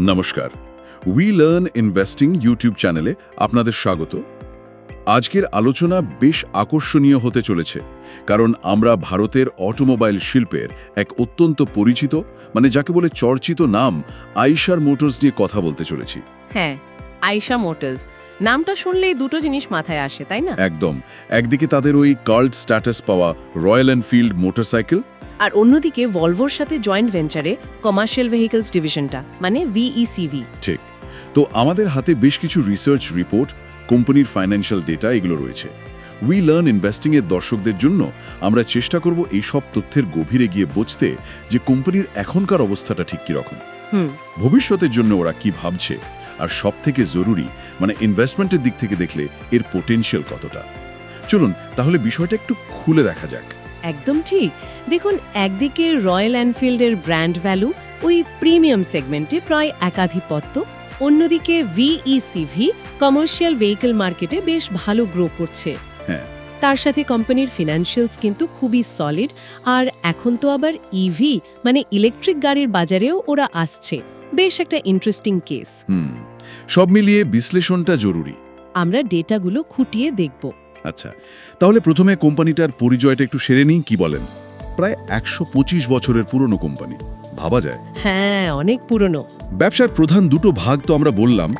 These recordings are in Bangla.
নমস্কার। উই লার্ন ইনভেস্টিং ইউটিউব চ্যানেলে আপনাদের স্বাগত। আজকের আলোচনা বেশ আকর্ষণীয় হতে চলেছে কারণ আমরা ভারতের অটোমোবাইল শিল্পের এক অত্যন্ত পরিচিত মানে যাকে বলে চর্চিত নাম আইশার মোটরস নিয়ে কথা বলতে চলেছি। হ্যাঁ আইশা মোটরস নামটা শুনলেই দুটো জিনিস মাথায় আসে তাই না? একদম। একদিকে তাদের ওই কার্ড স্ট্যাটাস পাওয়া রয়্যাল এনফিল্ড মোটরসাইকেল আর অন্যদিকে ভলভোর সাথে জয়েন্ট ভেঞ্চারে কমার্শিয়াল ভেহিকলস ডিভিশনটা মানে E ভিইসিভি ঠিক। তো আমাদের হাতে বেশ কিছু রিসার্চ রিপোর্ট কোম্পানির ফাইন্যান্সিয়াল ডেটা এগুলো রয়েছে। উই লার্ন ইনভেস্টিং এর দর্শকদের জন্য আমরা চেষ্টা করব এই সব তথ্যের গভীরে গিয়ে বুঝতে যে কোম্পানির এখনকার অবস্থাটা ঠিক কীরকম। হুম। ভবিষ্যতের জন্য ওরা কি ভাবছে আর সব থেকে জরুরি মানে ইনভেস্টমেন্টের দিক থেকে দেখলে এর পোটেনশিয়াল কতটা। চলুন তাহলে বিষয়টা একটু খুলে দেখা যাক। একদম ঠিক। দেখুন একদিকে রয়্যাল এনফিল্ডের ব্র্যান্ড ভ্যালু ওই প্রিমিয়াম সেগমেন্টে প্রায় একাধিপত্য অন্যদিকে ভিইসিভি কমার্শিয়াল ভেহিকেল মার্কেটে বেশ ভালো গ্রো করছে। হ্যাঁ। তার সাথে কোম্পানির ফিনান্সিয়ালস কিন্তু খুবই সলিড আর এখন তো আবার ইভি মানে ইলেকট্রিক গাড়ির বাজারেও ওরা আসছে। বেশ একটা ইন্টারেস্টিং কেস হুম। সব মিলিয়ে বিশ্লেষণটা জরুরি। আমরা ডেটাগুলো খুঁটিয়ে দেখব। আচ্ছা তাহলে প্রথমে কোম্পানিটার পরিচয়টা একটু সেরে নিই কি বলেন? প্রায় একশো পঁচিশ বছরের পুরনো কোম্পানি ভাবা যায়? হ্যাঁ অনেক পুরনো। ব্যবসার প্রধান দুটো ভাগ তো আমরা বললাম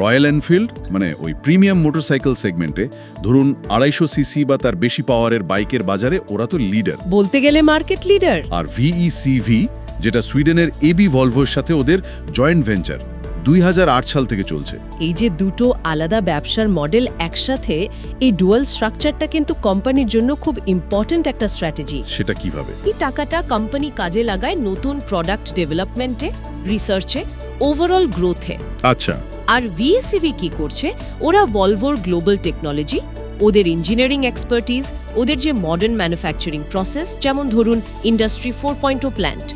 রয়্যাল এনফিল্ড মানে ওই প্রিমিয়াম মোটরসাইকেল সেগমেন্টে ধরুন আড়াইশো সিসি বা তার বেশি পাওয়ারের বাইকের বাজারে ওরা তো লিডার। বলতে গেলে মার্কেট লিডার। আর ভিইসিভি যেটা সুইডেনের এবি ভলভোর সাথে ওদের জয়েন্ট ভেঞ্চার। দু হাজার আট সাল থেকে চলছে। এই যে দুটো আলাদা ব্যবসার মডেল একসাথে এই ডুয়াল স্ট্রাকচারটা কিন্তু কোম্পানির জন্য খুব ইম্পর্ট্যান্ট একটা স্ট্র্যাটেজি সেটা কীভাবে? এই টাকাটা কোম্পানি কাজে লাগায় নতুন প্রোডাক্ট ডেভেলপমেন্টে রিসার্চে ওভারঅল গ্রোথে আচ্ছা। আর ভিএসিভি কি করছে? ওরা ভলভোর গ্লোবাল টেকনোলজি ওদের ইঞ্জিনিয়ারিং এক্সপার্টিজ ওদের যে মডার্ন ম্যানুফ্যাকচারিং প্রসেস যেমন ধরুন ইন্ডাস্ট্রি ফোর পয়েন্ট প্ল্যান্ট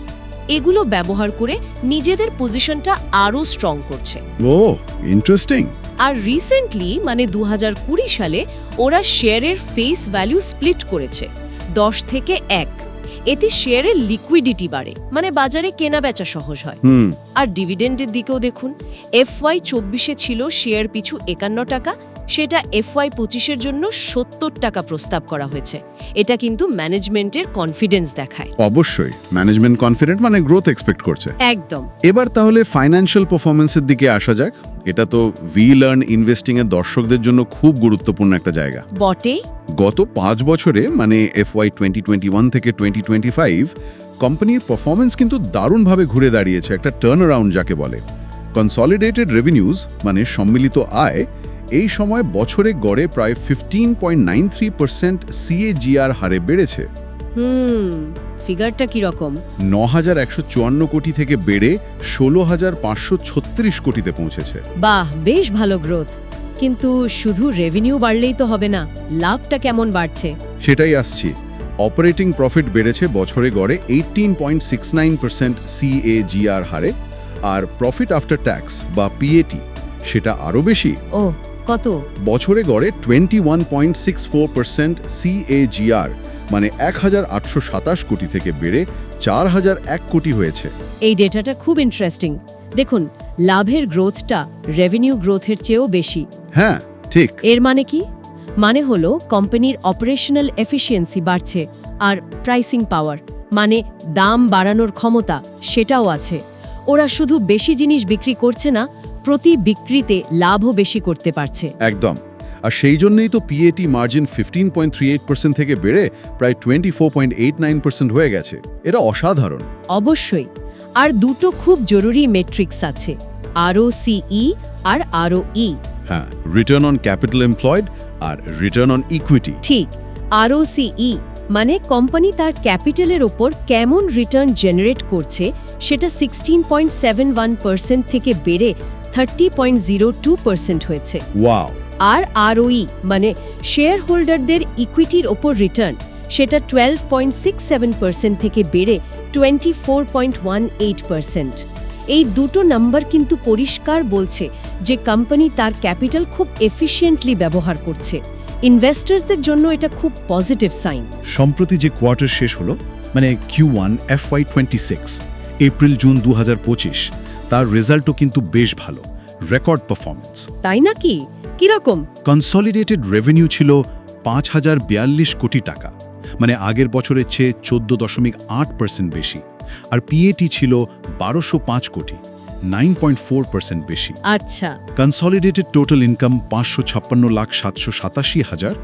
এগুলো ব্যবহার করে নিজেদের পজিশনটা আরও স্ট্রং করছে। ও ইন্টারেস্টিং আর রিসেন্টলি মানে দু সালে ওরা শেয়ারের ফেস ভ্যালু স্প্লিট করেছে দশ থেকে এক। এতে শেয়ারের লিকুইডিটি বাড়ে মানে বাজারে কেনা বেচা সহজ হয়। আর ডিভিডেন্ডের দিকেও দেখুন এফওয়াই চব্বিশে ছিল শেয়ার পিছু একান্ন টাকা সেটা এফওয়াই পঁচিশের জন্য সত্তর টাকা প্রস্তাব করা হয়েছে। এটা কিন্তু ম্যানেজমেন্টের কনফিডেন্স দেখায়। অবশ্যই ম্যানেজমেন্ট কনফিডেন্ট মানে গ্রোথ এক্সপেক্ট করছে। একদম। এবার তাহলে ফাইন্যান্সিয়াল পারফরমেন্সের দিকে আসা যাক। এটা তো ভি লার্ন ইনভেস্টিং এর দর্শকদের জন্য খুব গুরুত্বপূর্ণ একটা জায়গা। বটে? গত পাঁচ বছরে মানে এফওয়াই টোয়েন্টি টোয়েন্টি ওয়ান থেকে টোয়েন্টি টোয়েন্টি ফাইভ কোম্পানির পারফরমেন্স কিন্তু দারুণভাবে ঘুরে দাঁড়িয়েছে একটা টার্ন অ্যারাউন্ড যাকে বলে। কনসলিডেটেড রেভিনিউজ মানে সম্মিলিত আয় এই সময় বছরে গড়ে প্রায় fifteen point nine three percent CAGR হারে বেড়েছে। হুম ফিগারটা কি রকম ন হাজার একশো চুয়ান্ন কোটি থেকে বেড়ে ষোলো হাজার পাঁচশো ছত্রিশ কোটিতে পৌঁছেছে। বাহ বেশ ভালো গ্রোথ কিন্তু শুধু রেভিনিউ বাড়লেই তো হবে না লাভটা কেমন বাড়ছে? সেটাই আসছি। অপারেটিং প্রফিট বেড়েছে বছরে গড়ে eighteen point six nine percent CAGR হারে। আর প্রফিট আফটার ট্যাক্স বা পিএটি সেটা আরও বেশি। ও কত? বছরে গড়ে twenty one point six four percent CAGR মানে এক হাজার আটশো সাতাশ কোটি থেকে বেড়ে চার হাজার এক কোটি হয়েছে। এই ডেটাটা খুব ইন্টারেস্টিং দেখুন লাভের গ্রোথটা রেভিনিউ গ্রোথের চেয়েও বেশি। হ্যাঁ ঠিক। এর মানে কি? মানে হলো কোম্পানির অপারেশনাল এফিসিয়েন্সি বাড়ছে আর প্রাইসিং পাওয়ার মানে দাম বাড়ানোর ক্ষমতা সেটাও আছে। ওরা শুধু বেশি জিনিস বিক্রি করছে না প্রতি বিক্রিতে লাভও বেশি করতে পারছে। একদম। আর সেই জন্যই তো PAT margin fifteen point three eight percent থেকে বেড়ে প্রায় twenty four point eight nine percent হয়ে গেছে। এটা অসাধারণ। অবশ্যই। আর দুটো খুব জরুরি মেট্রিক্স আছে আরও সিই আর আরও ই হ্যাঁ রিটার্ন অন ক্যাপিটাল এমপ্লয়েড আর রিটার্ন অন ইকুইটি ঠিক আরও সিই মানে কোম্পানি তার ক্যাপিটালের ওপর কেমন রিটার্ন জেনারেট করছে সেটা sixteen point seven one percent থেকে বেড়ে thirty point zero two percent হয়েছে। ওয়াও আর আরওই মানে শেয়ার হোল্ডারদের ইকুইটির ওপর রিটার্ন সেটা twelve point six seven percent থেকে বেড়ে twenty four point one eight percent এই দুটো নাম্বার কিন্তু পরিষ্কার বলছে যে কোম্পানি তার ক্যাপিটাল খুব এফিশিয়েন্টলি ব্যবহার করছে। ইনভেস্টার্সদের জন্য এটা খুব পজিটিভ সাইন সম্প্রতি যে কোয়ার্টার শেষ হলো মানে Q one F Y twenty six April June দুহাজার পঁচিশ তার রেজাল্টও কিন্তু বেশ ভালো। রেকর্ড পারফরমেন্স তাই নাকি? কীরকম? কনসলিডেটেড রেভিনিউ ছিল পাঁচ হাজার বিয়াল্লিশ কোটি টাকা মানে আগের বছরের চেয়ে চোদ্দ দশমিক আট পার্সেন্ট বেশি আর পিএটি ছিল বারোশো পাঁচ কোটি। নাইন পয়েন্ট ফোর পার্সেন্ট বেশি। আচ্ছা। কনসলিডেটেড টোটাল ইনকাম পাঁচশো ছাপ্পান্ন লাখ সাতশো সাতাশি হাজার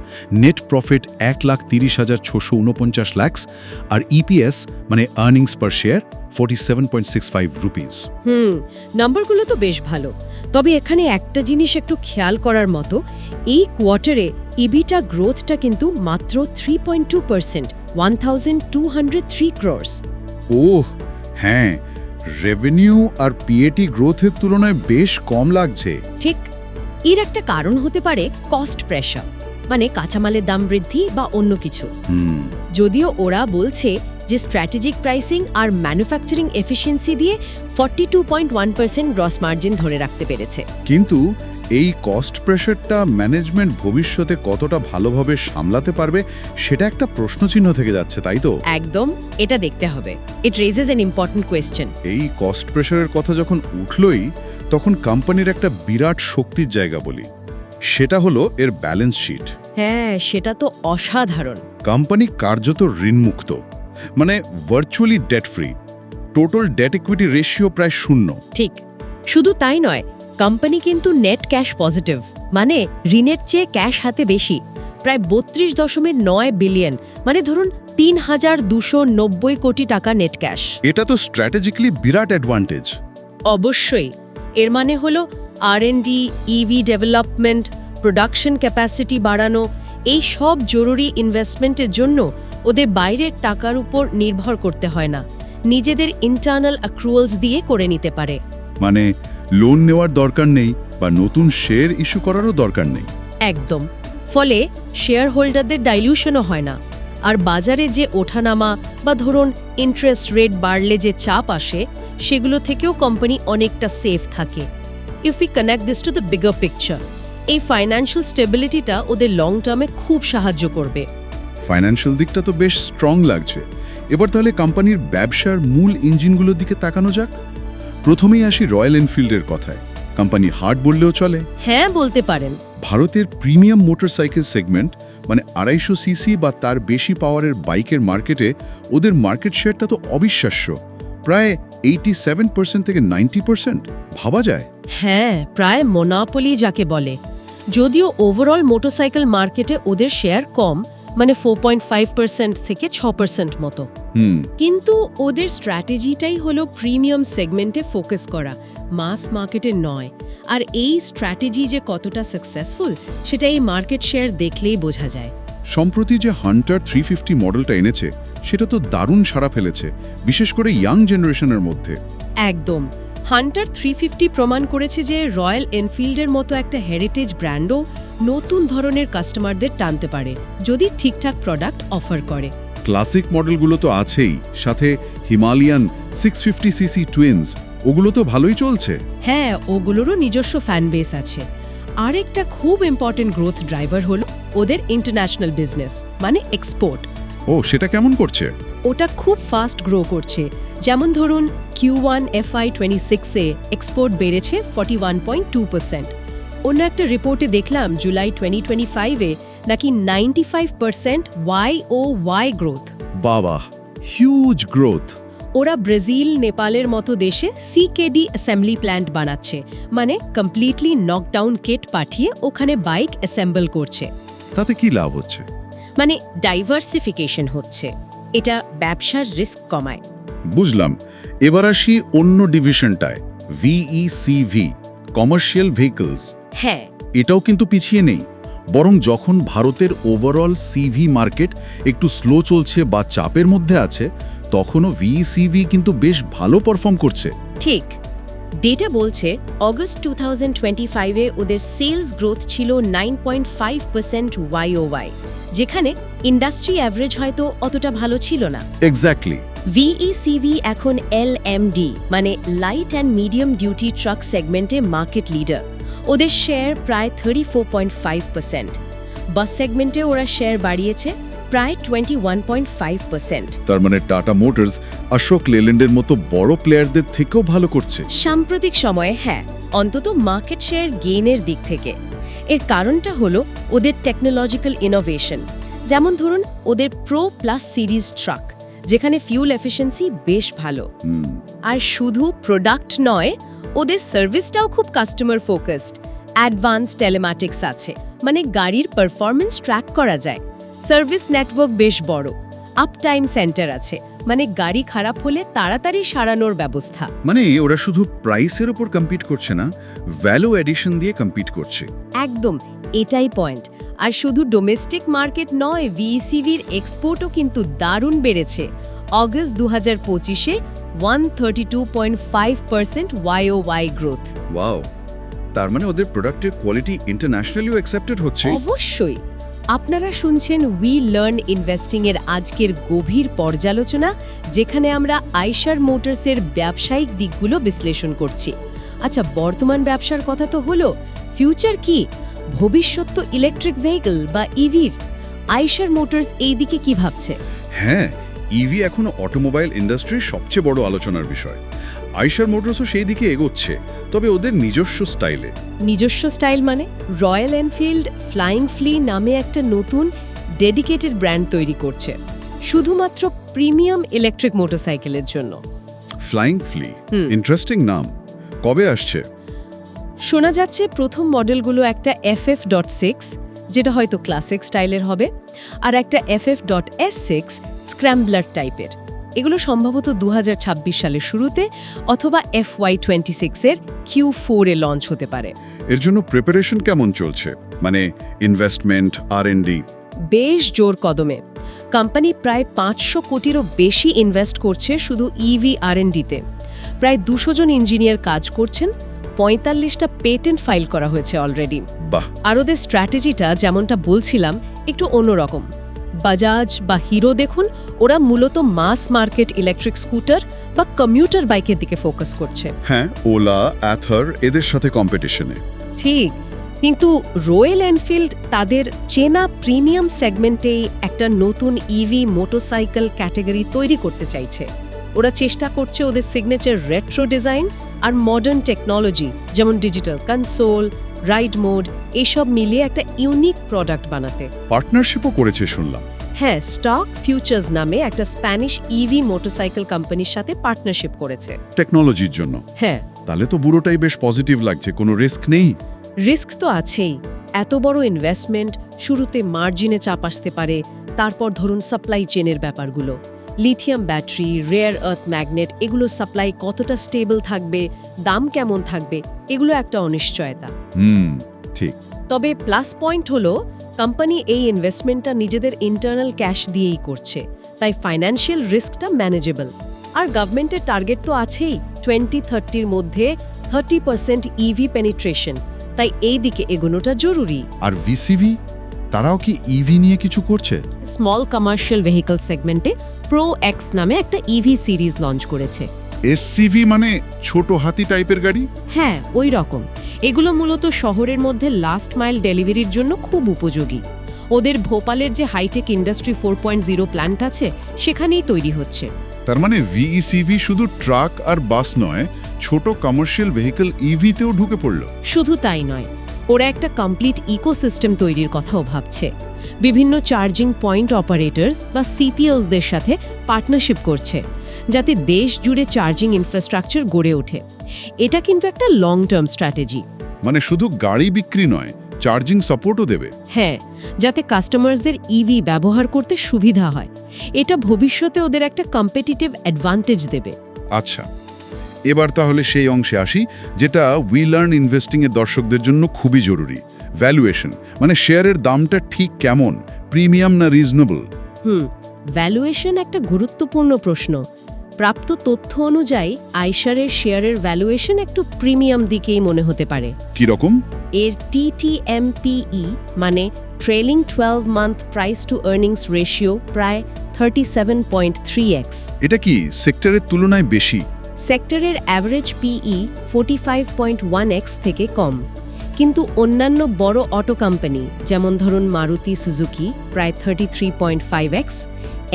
নেট প্রফিট এক লাখ তিরিশ হাজার ছশো উনপঞ্চাশ ল্যাক্স আর ইপিএস মানে earnings per share forty seven point six five rupees hmm নাম্বারগুলো তো বেশ ভালো। তবে এখানে একটা জিনিস একটু খেয়াল করার মতো এই কোয়ার্টারে ইবিটা গ্রোথটা কিন্তু মাত্র three point two percent one thousand two hundred three crores oh হ্যাঁ রেভিনিউ আর পিএটি গ্রোথের তুলনায় বেশ কম লাগছে। ঠিক এর একটা কারণ হতে পারে কস্ট প্রেশার মানে কাঁচামালের দাম বৃদ্ধি বা অন্য কিছু। যদিও ওরা বলছে যে স্ট্র্যাটেজিক প্রাইসিং আর ম্যানুফ্যাকচারিং এফিসিয়েন্সি দিয়ে forty two point one percent gross margin ধরে রাখতে পেরেছে। কিন্তু এই কস্ট প্রেশারটা ম্যানেজমেন্ট ভবিষ্যতে কতটা ভালোভাবে সামলাতে পারবে সেটা একটা প্রশ্নচিহ্ন থেকে যাচ্ছে তাই তো? একদম এটা দেখতে হবে। It raises an important question এই কস্ট প্রেশারের কথা যখন উঠলই তখন কোম্পানির একটা বিরাট শক্তির জায়গা বলি। সেটা হলো এর ব্যালেন্স শিট হ্যাঁ সেটা তো অসাধারণ। কোম্পানি কার্যত ঋণমুক্ত। মানে virtually debt free total debt equity ratio প্রায় শূন্য। ঠিক। শুধু তাই নয় কোম্পানি কিন্তু নেট ক্যাশ পজিটিভ মানে ঋণের চেয়ে ক্যাশ হাতে বেশি প্রায় বত্রিশ দশমিক নয় বিলিয়ন মানে ধরুন তিন হাজার দুশো নব্বই কোটি টাকা নেট ক্যাশ এটা তো স্ট্র্যাটেজিক্যালি বিরাট অ্যাডভান্টেজ অবশ্যই এর মানে হল R and D EV development production capacity বাড়ানো এই সব জরুরি ইনভেস্টমেন্টের জন্য ওদের বাইরের টাকার উপর নির্ভর করতে হয় না নিজেদের ইন্টারনাল অ্যাক্রুয়ালস দিয়ে করে নিতে পারে। মানে লোন নেওয়ার দরকার নেই বা নতুন শেয়ার ইস্যু করারও দরকার নেই। একদম। ফলে শেয়ার হোল্ডারদের ডাইলিউশনও হয় না। আর বাজারে যে ওঠানামা বা ধরুন ইন্টারেস্ট রেট বাড়লে যে চাপ আসে সেগুলো থেকেও কোম্পানি অনেকটা সেফ থাকে। If you connect this to the bigger picture এই ফাইন্যান্সিয়াল স্টেবিলিটিটা ওদের লং টার্মে খুব সাহায্য করবে। ফাইন্যান্সিয়াল দিকটা তো বেশ স্ট্রং লাগছে। এবার তাহলে কোম্পানির ব্যবসার মূল ইঞ্জিনগুলোর দিকে তাকানো যাক। প্রথমেই আসি রয়্যাল এনফিল্ডের কথায়। কোম্পানির হার্ট বললেও চলে। হ্যাঁ বলতে পারেন। ভারতের প্রিমিয়াম মোটরসাইকেল সেগমেন্ট মানে আড়াইশো সিসি বা তার বেশি পাওয়ারের বাইকের মার্কেটে ওদের মার্কেট শেয়ারটা তো অবিশ্বাস্য। প্রায় এইটি সেভেন পার্সেন্ট থেকে নাইনটি পার্সেন্ট ভাবা যায়? হ্যাঁ প্রায় মোনাপলি যাকে বলে। যদিও ওভারঅল মোটরসাইকেল মার্কেটে ওদের শেয়ার কম মানে ফোর পয়েন্ট ফাইভ পার্সেন্ট থেকে ছ পার্সেন্ট মতো। হুম। কিন্তু ওদের স্ট্র্যাটেজিটাই হলো প্রিমিয়াম সেগমেন্টে ফোকাস করা মাস মার্কেটে নয়। আর এই স্ট্র্যাটেজি যে কতটা সাকসেসফুল সেটা এই মার্কেট শেয়ার দেখলেই বোঝা যায়। সম্প্রতি যে হান্টার থ্রি ফিফটি মডেলটা এনেছে সেটা তো দারুণ সাড়া ফেলেছে বিশেষ করে ইয়াং জেনারেশনের মধ্যে। একদম। হান্টার থ্রি প্রমাণ করেছে যে রয়্যাল এনফিল্ডের মতো একটা হেরিটেজ ব্র্যান্ডও নতুন ধরনের কাস্টমারদের টানতে পারে যদি ঠিকঠাক প্রোডাক্ট অফার করে। ক্লাসিক মডেলগুলো তো আছেই সাথে Himalayan six fifty CC twins ওগুলো তো ভালোই চলছে। হ্যাঁ ওগুলোরও নিজস্ব ফ্যান বেস আছে। আরেকটা খুব ইম্পর্টেন্ট গ্রোথ ড্রাইভার হলো ওদের ইন্টারন্যাশনাল বিজনেস মানে এক্সপোর্ট ও সেটা কেমন করছে? ওটা খুব ফাস্ট গ্রো করছে। যেমন ধরুন কিউ ওয়ান এফআই টোয়েন্টি সিক্সে এক্সপোর্ট বেড়েছে forty one point two percent অন্য একটা রিপোর্টে দেখলাম জুলাই টোয়েন্টি টোয়েন্টি ফাইভে নাকি ninety five percent Y O Y growth বাবা হিউজ গ্রোথ ওরা ব্রাজিল নেপালের মতো দেশে সিকেডি অ্যাসেম্বলি প্ল্যান্ট বানাচ্ছে মানে কমপ্লিটলি নকডাউন কিট পাঠিয়ে ওখানে বাইক অ্যাসেম্বল করছে। তাতে কি লাভ হচ্ছে? মানে ডাইভার্সিফিকেশন হচ্ছে। এটা ব্যবসার রিস্ক কমায়। বুঝলাম। এবার আসি অন্য ডিভিশনটায় ভিইসিভি কমার্শিয়াল ভেহিকলস হ্যাঁ। এটাও কিন্তু পিছিয়ে নেই বরং যখন ভারতের ওভারঅল সিভি মার্কেট একটু স্লো চলছে বা চাপের মধ্যে আছে তখনও ভিইসিভি কিন্তু বেশ ভালো পারফর্ম করছে। ঠিক। ডেটা বলছে অগস্ট টু থাউজেন্ড টোয়েন্টি ফাইভে ওদের সেলস গ্রোথ ছিল nine point five percent Y যেখানে ইন্ডাস্ট্রি অ্যাভারেজ হয়তো অতটা ভালো ছিল না। এক্স্যাক্টলি ভিইসিভি এখন এলএমডি মানে light and medium duty truck সেগমেন্টে মার্কেট লিডার ওদের শেয়ার প্রায় thirty four point five percent bus সেগমেন্টে ওরা শেয়ার বাড়িয়েছে প্রায় twenty one point five percent তার মানে টাটা মোটরস অশোক লেল্যান্ডের মতো বড় প্লেয়ারদের থেকেও ভালো করছে। সাম্প্রতিক সময়ে হ্যাঁ অন্তত মার্কেট শেয়ার গেইনের দিক থেকে। এর কারণটা হলো ওদের টেকনোলজিক্যাল ইনোভেশন যেমন ধরুন ওদের প্রো প্লাস সিরিজ ট্রাক যেখানে ফিউল এফিসিয়েন্সি বেশ ভালো। আর শুধু প্রোডাক্ট নয় ওদের সার্ভিসটাও খুব কাস্টমার ফোকাসড অ্যাডভান্স টেলিম্যাটিক্স আছে মানে গাড়ির পারফরমেন্স ট্র্যাক করা যায়। সার্ভিস নেটওয়ার্ক বেশ বড়। আপ টাইম সেন্টার আছে মানে গাড়ি খারাপ হলে তাড়াতাড়ি সারানোর ব্যবস্থা। মানে ওরা শুধু প্রাইসের উপর কম্পিট করছে না ভ্যালু এডিশন দিয়ে কম্পিট করছে। একদম এটাই পয়েন্ট আর শুধু ডোমেস্টিক মার্কেট নয় ভিইসিভির এক্সপোর্টও কিন্তু দারুণ বেড়েছে। অগস্ট দু হাজার পঁচিশে one thirty two point five percent Y O Y growth wow তার মানে ওদের প্রোডাক্টের কোয়ালিটি ইন্টারন্যাশনালিও অ্যাকসেপ্টেড হচ্ছে। অবশ্যই। আপনারা শুনছেন উই লার্ন ইনভেস্টিং এর আজকের গভীর পর্যালোচনা যেখানে আমরা আইশার মোটরসের ব্যবসায়িক দিকগুলো বিশ্লেষণ করছি। আচ্ছা বর্তমান ব্যবসার কথা তো হলো ফিউচার কি? ভবিষ্যৎ তো ইলেকট্রিক ভেহিকল বা ইভির আইশার মোটরস এই দিকে কি ভাবছে? হ্যাঁ ইভি এখন অটোমোবাইল ইন্ডাস্ট্রির সবচেয়ে বড় আলোচনার বিষয়। আইশার মোটরসও সেই দিকে এগোচ্ছে তবে ওদের নিজস্ব স্টাইলে নিজস্ব স্টাইল মানে রয়্যাল এনফিল্ড ফ্লাইং ফ্লি নামে একটা নতুন ডেডিকেটেড ব্র্যান্ড তৈরি করছে শুধুমাত্র প্রিমিয়াম ইলেকট্রিক মোটরসাইকেলের জন্য। Flying flea. ইন্টারেস্টিং নাম। কবে আসছে? শোনা যাচ্ছে প্রথম মডেলগুলো একটা এফ এফ ডট সিক্স যেটা হয়তো ক্লাসিক স্টাইলের হবে আর একটা F F dot S six scrambler টাইপের এগুলো সম্ভবত দুহাজার ছাব্বিশ সালের শুরুতে অথবা এফ ওয়াই টোয়েন্টি সিক্সের কিউ ফোরে লঞ্চ হতে পারে। এর জন্য প্রিপারেশন কেমন চলছে? মানে ইনভেস্টমেন্ট আর ডি বেশ জোর কদমে। কোম্পানি প্রায় পাঁচশো কোটিরও বেশি ইনভেস্ট করছে শুধু E ইভি আর ডিতে প্রায় দুশো জন ইঞ্জিনিয়ার কাজ করছেন পঁয়তাল্লিশটা পেটেন্ট ফাইল করা হয়েছে অলরেডি আর ওদের স্ট্র্যাটেজিটা যেমনটা বলছিলাম একটু অন্যরকম। বাজাজ বা হিরো দেখুন ওরা মূলত মাস মার্কেট ইলেকট্রিক স্কুটার বা কমিউটার বাইকের দিকে ফোকাস করছে। হ্যাঁ ওলা অ্যাথার এদের সাথে কম্পিটিশনে ঠিক কিন্তু রয়্যাল এনফিল্ড তাদের চেনা প্রিমিয়াম সেগমেন্টেই একটা নতুন ইভি মোটরসাইকেল ক্যাটাগরি তৈরি করতে চাইছে। ওরা চেষ্টা করছে ওদের সিগনেচার রেট্রো ডিজাইন আর মডার্ন টেকনোলজি যেমন ডিজিটাল কনসোল রাইড মোড এসব মিলিয়ে একটা ইউনিক প্রোডাক্ট বানাতে। পার্টনারশিপও করেছে শুনলাম। হ্যাঁ স্টক ফিউচার্স নামে একটা স্প্যানিশ ইভি মোটরসাইকেল কোম্পানির সাথে পার্টনারশিপ করেছে। টেকনোলজির জন্য? হ্যাঁ। তাহলে তো বুড়োটাই বেশ পজিটিভ লাগছে কোনো রিস্ক নেই? রিস্ক তো আছেই। এত বড় ইনভেস্টমেন্ট শুরুতে মার্জিনে চাপ আসতে পারে তারপর ধরুন সাপ্লাই চেনের ব্যাপারগুলো। Lithium battery rare earth magnet এগুলো সাপ্লাই কতটা স্টেবল থাকবে দাম কেমন থাকবে এগুলো একটা অনিশ্চয়তা। হুম ঠিক। তবে প্লাস পয়েন্ট হলো কোম্পানি এই ইনভেস্টমেন্টটা নিজেদের ইন্টারনাল ক্যাশ দিয়েই করছে তাই ফাইন্যান্সিয়াল রিস্কটা ম্যানেজেবল আর গভর্নমেন্টের টার্গেট তো আছেই টোয়েন্টি থার্টির মধ্যে থার্টি পার্সেন্ট ইভি পেনিট্রেশন তাই এই দিকে এগোনোটা জরুরি। আর ভিসিভি তারাও কি ইভি নিয়ে কিছু করছে? স্মল কমার্শিয়াল ভেহিকল সেগমেন্টে প্রো এক্স নামে একটা ইভি সিরিজ লঞ্চ করেছে। এসসিভি মানে ছোট হাতি টাইপের গাড়ি? হ্যাঁ ওই রকম। এগুলো মূলত শহরের মধ্যে লাস্ট মাইল ডেলিভারির জন্য খুব উপযোগী। ওদের ভোপালের যে hi tech industry four point zero plant আছে সেখানেই তৈরি হচ্ছে। তার মানে ভিইসিভি শুধু ট্রাক আর বাস নয় ছোট কমার্শিয়াল ভেহিকল ইভিতেও ঢুকে পড়ল। শুধু তাই নয়। ওরা একটা কমপ্লিট ইকোসিস্টেম তৈরির কথাও ভাবছে। বিভিন্ন চার্জিং পয়েন্ট অপারেটরস বা সিপিওসদের সাথে পার্টনারশিপ করছে যাতে দেশ জুড়ে চার্জিং ইনফ্রাস্ট্রাকচার গড়ে ওঠে। এটা কিন্তু একটা লং টার্ম স্ট্র্যাটেজি মানে শুধু গাড়ি বিক্রি নয় চার্জিং সাপোর্টও দেবে। হ্যাঁ যাতে কাস্টমার্সদের ইভি ব্যবহার করতে সুবিধা হয়। এটা ভবিষ্যতে ওদের একটা কম্পিটিটিভ অ্যাডভান্টেজ দেবে। আচ্ছা এবার তাহলে সেই অংশে আসি যেটা উই লার্ন ইনভেস্টিং এর দর্শকদের জন্য খুবই জরুরি। ভ্যালুয়েশন মানে শেয়ারের দামটা ঠিক কেমন প্রিমিয়াম না রিজনেবল হুম ভ্যালুয়েশন একটা গুরুত্বপূর্ণ প্রশ্ন। প্রাপ্ত তথ্য অনুযায়ী আইশারের শেয়ারের ভ্যালুয়েশন একটু প্রিমিয়াম দিকেই মনে হতে পারে। কি রকম? এর টিটিএমপিই মানে trailing twelve month price to earnings ratio প্রায় থার্টি এটা কি সেক্টরের তুলনায় বেশি? সেক্টরের average PE forty five point one x থেকে কম। কিন্তু অন্যান্য বড় অটো কোম্পানি যেমন ধরুন মারুতি সুজুকি প্রায় thirty three point five x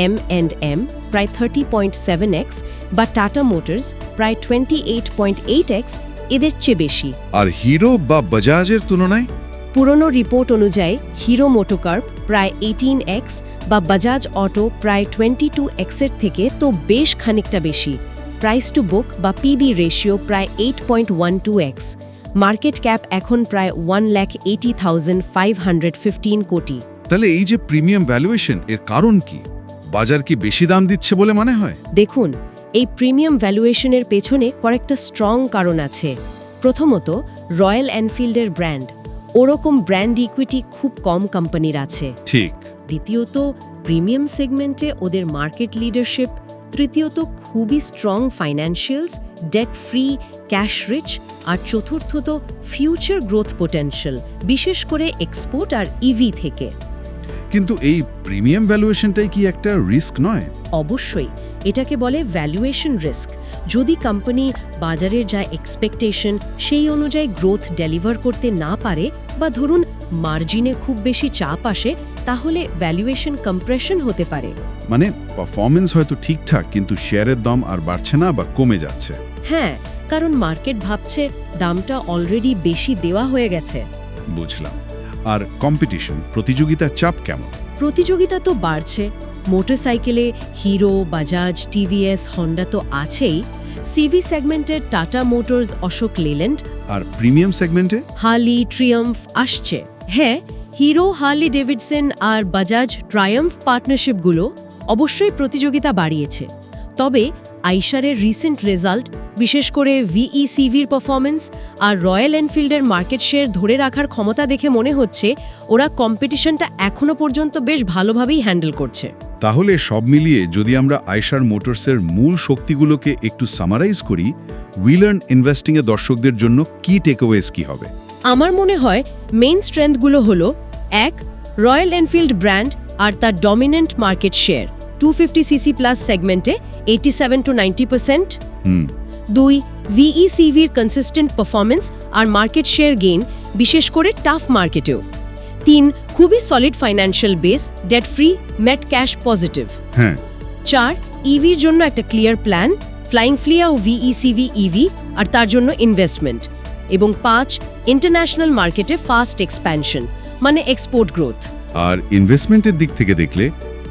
M and M প্রায় থার্টি পয়েন্ট সেভেন এক্স বা টাটা মোটরস প্রায় twenty eight point eight x এদের চেয়ে বেশি। আর হিরো বা বাজাজের তুলনায়? পুরনো রিপোর্ট অনুযায়ী হিরো মোটোকার্প প্রায় এইটিন এক্স বা বাজাজ অটো প্রায় টোয়েন্টি টু এক্সের থেকে তো বেশ খানিকটা বেশি। প্রাইস টু বুক বা পিবি রেশিও প্রায় eight point one two x market cap এখন প্রায় one lakh eighty thousand five hundred fifteen কোটি। তাহলে এই যে প্রিমিয়াম ভ্যালুয়েশন এর কারণ কি? বাজার কি বেশি দাম দিচ্ছে বলে মনে হয়? দেখুন এই প্রিমিয়াম ভ্যালুয়েশনের পেছনে কয়েকটা স্ট্রং কারণ আছে। প্রথমত রয়্যাল এনফিল্ডের ব্র্যান্ড ওরকম ব্র্যান্ড ইকুইটি খুব কম কোম্পানির আছে। ঠিক। দ্বিতীয়ত প্রিমিয়াম সেগমেন্টে ওদের মার্কেট লিডারশিপ তৃতীয়ত খুবই strong financials debt free cash rich আর চতুর্থত ফিউচার গ্রোথ পোটেনশিয়াল বিশেষ করে এক্সপোর্ট আর ইভি থেকে। কিন্তু এই প্রিমিয়াম ভ্যালুয়েশনটাই কি একটা রিস্ক নয়? অবশ্যই এটাকে বলে ভ্যালুয়েশন রিস্ক যদি কোম্পানি বাজারের যা এক্সপেকটেশন সেই অনুযায়ী গ্রোথ ডেলিভার করতে না পারে বা ধরুন মার্জিনে খুব বেশি চাপ আসে তাহলে ভ্যালুয়েশন কম্প্রেশন হতে পারে। মানে পারফরমেন্স হয়তো ঠিকঠাক কিন্তু শেয়ারের দাম আর বাড়ছে না বা কমে যাচ্ছে। হ্যাঁ কারণ মার্কেট ভাবছে দামটা অলরেডি বেশি দেওয়া হয়ে গেছে। বুঝলাম। আর কম্পিটিশন প্রতিযোগিতার চাপ কেমন? প্রতিযোগিতা তো বাড়ছে। মোটরসাইকেলে হিরো বাজাজ টিভিএস হন্ডা তো আছেই। সিভি সেগমেন্টের টাটা মোটরস অশোক লেল্যান্ড আর প্রিমিয়াম সেগমেন্টে হালি ট্রিয়াম্ফ আসছে। হ্যাঁ হিরো হার্লি ডেভিডসন আর বাজাজ ট্রায়াম্ফ পার্টনারশিপগুলো অবশ্যই প্রতিযোগিতা বাড়িয়েছে। তবে আইশারের রিসেন্ট রেজাল্ট বিশেষ করে ভিইসিভির পারফরমেন্স আর রয়্যাল এনফিল্ডের মার্কেট শেয়ার ধরে রাখার ক্ষমতা দেখে মনে হচ্ছে ওরা কম্পিটিশনটা এখনও পর্যন্ত বেশ ভালোভাবেই হ্যান্ডেল করছে। তাহলে সব মিলিয়ে যদি আমরা আইশার মোটরসের মূল শক্তিগুলোকে একটু সামারাইজ করি উইলার্ন ইনভেস্টিংয়ে দর্শকদের জন্য কি টেকওয়েজ কি হবে? আমার মনে হয় মেইন স্ট্রেংথগুলো হলো এক রয়্যাল এনফিল্ড ব্র্যান্ড আর তার dominant market share two fifty CC plus সেগমেন্টে eighty seven to ninety percent হুম। দুই ভিইসিভির কনসিস্টেন্ট পারফরমেন্স আর মার্কেট শেয়ার গেইন বিশেষ করে টাফ মার্কেটেও তিন খুবই solid financial base debt free net cash positive হ্যাঁ। চার ইভির জন্য একটা ক্লিয়ার প্ল্যান ফ্লাইং ফ্লিয়া ও ভিইসিভি ইভি আর তার জন্য ইনভেস্টমেন্ট এবং পাঁচ ইন্টারন্যাশনাল মার্কেটে ফাস্ট এক্সপ্যানশন মানে এক্সপোর্ট গ্রোথ আর ইনভেস্টমেন্টের দিক থেকে দেখলে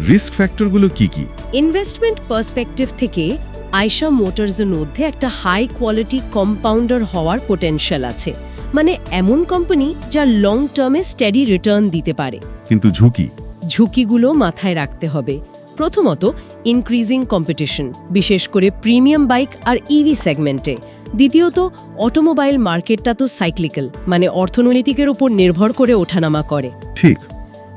রিস্ক ফ্যাক্টরগুলো কি কি? ইনভেস্টমেন্ট পার্সপেক্টিভ থেকে আয়শা মোটরসের মধ্যে একটা হাই কোয়ালিটি কম্পাউন্ডার হওয়ার পোটেনশিয়াল আছে। মানে এমন কোম্পানি যা লং টার্মে স্টেডি রিটার্ন দিতে পারে। কিন্তু ঝুঁকি? ঝুঁকিগুলো মাথায় রাখতে হবে। প্রথমত ইনক্রিজিং কম্পিটিশন বিশেষ করে প্রিমিয়াম বাইক আর ইভি সেগমেন্টে দ্বিতীয়ত অটোমোবাইল মার্কেটটা তো সাইক্লিক্যাল মানে অর্থনৈতিকের উপর নির্ভর করে ওঠানামা করে। ঠিক।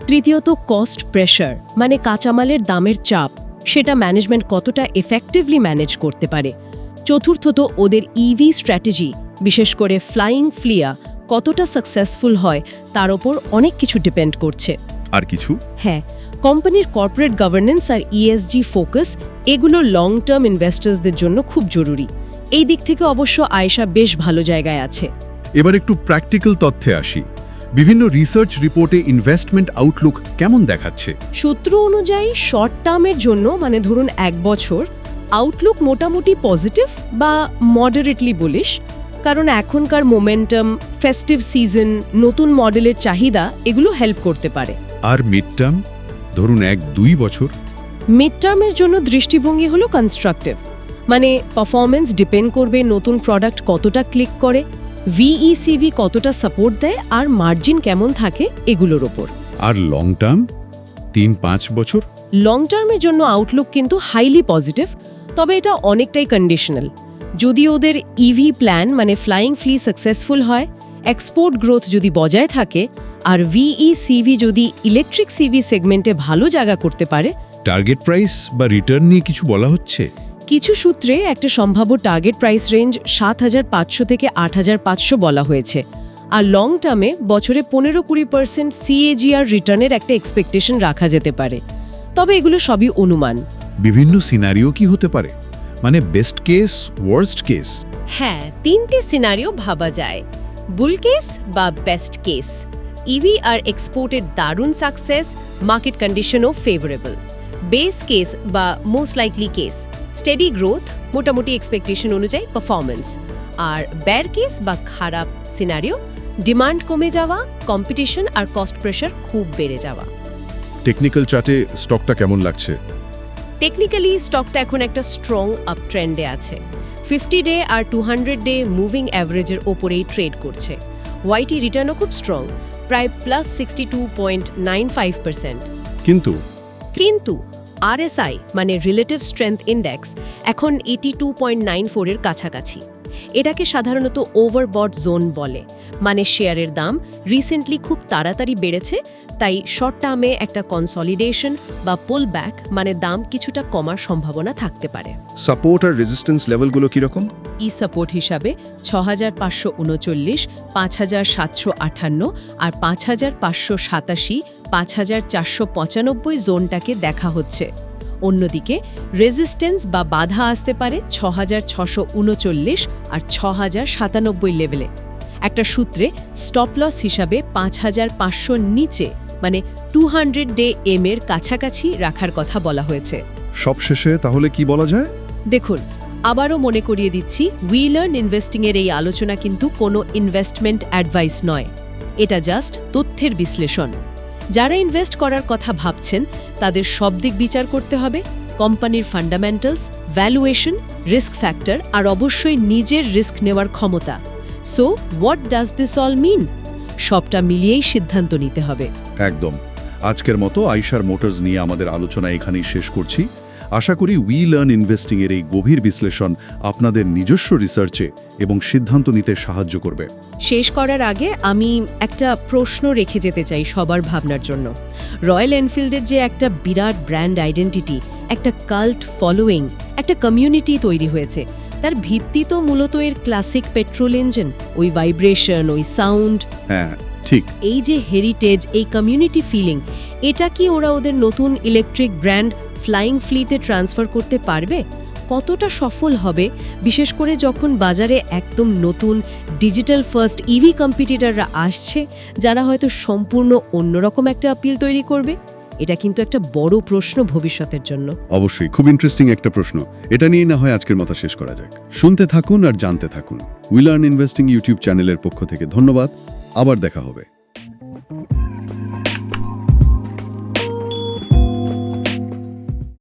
তৃতীয়ত কস্ট প্রেশার মানে কাঁচামালের দামের চাপ সেটা ম্যানেজমেন্ট কতটা এফেক্টিভলি ম্যানেজ করতে পারে। চতুর্থত ওদের ইভি স্ট্র্যাটেজি বিশেষ করে ফ্লাইং ফ্লিয়া কতটা সাকসেসফুল হয় তার ওপর অনেক কিছু ডিপেন্ড করছে। আর কিছু? হ্যাঁ কোম্পানির কর্পোরেট গভর্নেন্স আর ইএসজি ফোকাস এগুলো লং টার্ম ইনভেস্টার্সদের জন্য খুব জরুরি। এই দিক থেকে অবশ্য আয়েশা বেশ ভালো জায়গায় আছে। এবার একটু প্র্যাকটিক্যাল তথ্যে আসি। বিভিন্ন রিসার্চ রিপোর্টে ইনভেস্টমেন্ট আউটলুক কেমন দেখাচ্ছে? সূত্র অনুযায়ী শর্ট টার্মের জন্য মানে ধরুন এক বছর আউটলুক মোটামুটি পজিটিভ বা মডারেটলি বুলিশ কারণ এখনকার মোমেন্টাম ফেস্টিভ সিজন নতুন মডেলের চাহিদা এগুলো হেল্প করতে পারে। আর মিড টার্ম ধরুন এক দুই বছর? মিড টার্মের জন্য দৃষ্টিভঙ্গি হলো কনস্ট্রাকটিভ মানে পারফরমেন্স ডিপেন্ড করবে নতুন প্রোডাক্ট কতটা ক্লিক করে ভিইসিভি কতটা সাপোর্ট দেয় আর মার্জিন কেমন থাকে এগুলোর ওপর। আর লং টার্ম তিন পাঁচ বছর? লং টার্মের জন্য আউটলুক কিন্তু হাইলি পজিটিভ তবে এটা অনেকটাই কন্ডিশনাল যদি ওদের ইভি প্ল্যান মানে ফ্লাইং ফ্লি সাকসেসফুল হয় এক্সপোর্ট গ্রোথ যদি বজায় থাকে আর ভিই সিভি যদি ইলেকট্রিক সিভি সেগমেন্টে ভালো জায়গা করতে পারে টার্গেট প্রাইস বা রিটার্ন নিয়ে কিছু বলা হচ্ছে? কিছু সূত্রে একটা সম্ভাব্য টার্গেট প্রাইস রেঞ্জ সাত হাজার পাঁচশো থেকে আট হাজার পাঁচশো বলা হয়েছে। আর লং টার্মে বছরে পনেরো কুড়ি পার্সেন্ট সিএজিআর রিটার্নের একটা এক্সপেকটেশন রাখা যেতে পারে। তবে এগুলো সবই অনুমান। বিভিন্ন সিনারিও কি হতে পারে? মানে বেস্ট কেস ওয়ার্স্ট কেস হ্যাঁ তিনটে সিনারিও ভাবা যায়। বুল কেস বা বেস্ট কেস ইভি আর এক্সপোর্টের দারুণ সাকসেস মার্কেট কন্ডিশনও ফেভারেবল বেস কেস বা most likely case steady growth মোটামুটি এক্সপেকটেশন অনুযায়ী পারফরমেন্স আর ব্যার কেস বা খারাপ সিনারিও ডিমান্ড কমে যাওয়া কম্পিটিশন আর কস্ট প্রেশার খুব বেড়ে যাওয়া। টেকনিক্যাল চার্টে স্টকটা কেমন লাগছে? টেকনিক্যালি স্টকটা এখন একটা স্ট্রং আপ ট্রেন্ডে আছে। ফিফটি ডে আর টু হান্ড্রেড ডে মুভিং অ্যাভারেজের ওপরেই ট্রেড করছে। ওয়াইটি রিটার্নও খুব স্ট্রং প্রায় plus sixty two point nine five percent কিন্তু? কিন্তু আরএসআই মানে রিলেটিভ স্ট্রেংথ ইন্ডেক্স এখন এইটি টু পয়েন্ট নাইন ফোরের কাছাকাছি। এটাকে সাধারণত ওভারবট জোন বলে। মানে শেয়ারের দাম রিসেন্টলি খুব তাড়াতাড়ি বেড়েছে তাই শর্ট টার্মে একটা কনসলিডেশন বা পুল ব্যাক মানে দাম কিছুটা কমার সম্ভাবনা থাকতে পারে। সাপোর্ট আর রেজিস্ট্যান্স লেভেলগুলো কীরকম? ই সাপোর্ট হিসাবে ছ হাজার পাঁচশো উনচল্লিশ পাঁচ হাজার সাতশো আটান্ন আর পাঁচ হাজার পাঁচশো সাতাশি পাঁচ হাজার চারশো পঁচানব্বই জোনটাকে দেখা হচ্ছে। অন্যদিকে রেজিস্ট্যান্স বা বাধা আসতে পারে ছ হাজার ছশো উনচল্লিশ আর ছ হাজার সাতানব্বই লেভেলে একটা সূত্রে স্টপ লস হিসাবে পাঁচ হাজার পাঁচশোর নিচে মানে টু হান্ড্রেড ডে এম এর কাছাকাছি রাখার কথা বলা হয়েছে। সবশেষে তাহলে কি বলা যায়? দেখুন আবারও মনে করিয়ে দিচ্ছি উই লার্ন ইনভেস্টিংয়ের এই আলোচনা কিন্তু কোনো ইনভেস্টমেন্ট অ্যাডভাইস নয়। এটা জাস্ট তথ্যের বিশ্লেষণ। যারা ইনভেস্ট করার কথা ভাবছেন, তাদের সব দিক বিচার করতে হবে। কোম্পানির ফান্ডামেন্টালস ভ্যালুয়েশন রিস্ক ফ্যাক্টর আর অবশ্যই নিজের রিস্ক নেওয়ার ক্ষমতা। So what does this all mean সবটা মিলিয়েই সিদ্ধান্ত নিতে হবে। একদম। আজকের মতো আইসার মোটরস নিয়ে আমাদের আলোচনা এখানেই শেষ করছি। আশা করি উই লার্ন ইনভেস্টিং এর এই গভীর বিশ্লেষণ আপনাদের নিজস্ব রিসার্চে এবং সিদ্ধান্ত নিতে সাহায্য করবে। শেষ করার আগে আমি একটা প্রশ্ন রেখে যেতে চাই সবার ভাবনার জন্য। রয়্যাল এনফিল্ডের যে একটা বিরাট ব্র্যান্ড আইডেন্টিটি একটা কাল্ট ফলোয়িং একটা কমিউনিটি তৈরি হয়েছে তার ভিত্তি তো মূলত এর ক্লাসিক পেট্রোল ইঞ্জিন ওই ভাইব্রেশন ওই সাউন্ড। হ্যাঁ ঠিক। এই যে হেরিটেজ এই কমিউনিটি ফিলিং এটা কি ওরা ওদের নতুন ইলেকট্রিক ব্র্যান্ড ফ্লাইং ফ্লিতে ট্রান্সফার করতে পারবে, কতটা সফল হবে, বিশেষ করে যখন বাজারে একদম নতুন ডিজিটাল ফার্স্ট ইভি কম্পিটিটররা আসছে, যারা হয়তো সম্পূর্ণ অন্যরকম একটা আপিল তৈরি করবে? এটা কিন্তু একটা বড় প্রশ্ন ভবিষ্যতের জন্য। অবশ্যই, খুব ইন্টারেস্টিং একটা প্রশ্ন। এটা নিয়ে না হয় আজকের মতো শেষ করা যাক। শুনতে থাকুন আর জানতে থাকুন। উই লার্ন ইনভেস্টিং ইউটিউব চ্যানেলের পক্ষ থেকে ধন্যবাদ। আবার দেখা হবে।